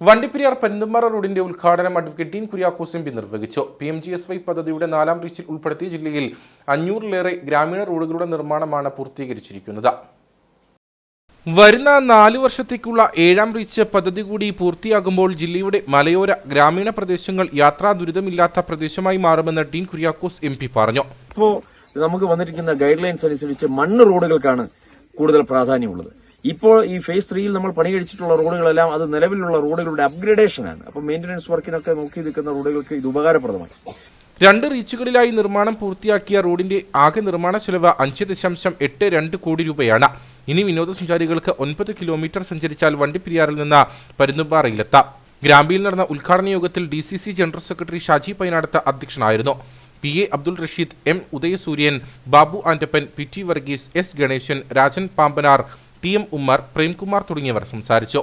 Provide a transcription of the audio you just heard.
വണ്ടിപ്പെരിയാർ പരുന്തുംപാറ റോഡിന്റെ ഉദ്ഘാടനം advocate Dean Kuriakose M P നിർവഹിച്ചു. P M G S Y പദ്ധതിയുടെ നാലാം റീച്ചിൽ ഉൾപ്പെടുത്തിയ ജില്ലയിൽ അഞ്ഞൂറിലേറെ ഗ്രാമീണ റോഡുകളുടെ നിർമ്മാണമാണ് പൂർത്തീകരിച്ചിരിക്കുന്നത്. വരുന്ന നാലു വർഷത്തേക്കുള്ള ഏഴാം റീച്ച് പദ്ധതി കൂടി പൂർത്തിയാകുമ്പോൾ ജില്ലയുടെ മലയോര ഗ്രാമീണ പ്രദേശങ്ങൾ യാത്രാ ദുരിതമില്ലാത്ത പ്രദേശമായി മാറുമെന്ന് ഡീൻ കുര്യാക്കോസ് എം പി പറഞ്ഞു. നമുക്ക് വന്നിരിക്കുന്ന ഗൈഡ് ലൈൻസ് അനുസരിച്ച് മണ്ണ് റോഡുകൾക്കാണ് കൂടുതൽ പ്രാധാന്യമുള്ളത്. ഇപ്പോൾ ഈ ഫേസ് ത്രീയിൽ നമ്മൾ പണി കഴിച്ചിട്ടുള്ള റോഡുകളെല്ലാം അത് നിലവിലുള്ള റോഡുകളുടെ അപ്ഗ്രേഡേഷൻ ആണ്. അപ്പൊ മെയിന്റനൻസ് വർക്കിനൊക്കെ നോക്കി നിൽക്കുന്ന റോഡുകൾക്ക് ഇത് ഉപകാരപ്രദമാണ്. രണ്ട് റീച്ചുകളിലായി നിർമ്മാണം പൂർത്തിയാക്കിയ റോഡിന്റെ ആകെ നിർമ്മാണ ചെലവ് അഞ്ച് ദശാംശം എട്ട് രണ്ട് കോടി രൂപയാണ്. ഇനി വിനോദസഞ്ചാരികൾക്ക് ഒൻപത് കിലോമീറ്റർ സഞ്ചരിച്ചാൽ വണ്ടിപ്പെരിയാറിൽ നിന്ന് പരുന്തുംപാറയിലെത്താം. ഗ്രാമ്പിയിൽ നടന്ന ഉദ്ഘാടന യോഗത്തിൽ D C C general secretary Shaji Painadath അധ്യക്ഷനായിരുന്നു. P A Abdul Rasheed M Udayasuryan Babu Antappan P T Varghese S Ganesan Rajan Pampanar T M Ummer Premkumar തുടങ്ങിയവർ സംസാരിച്ചു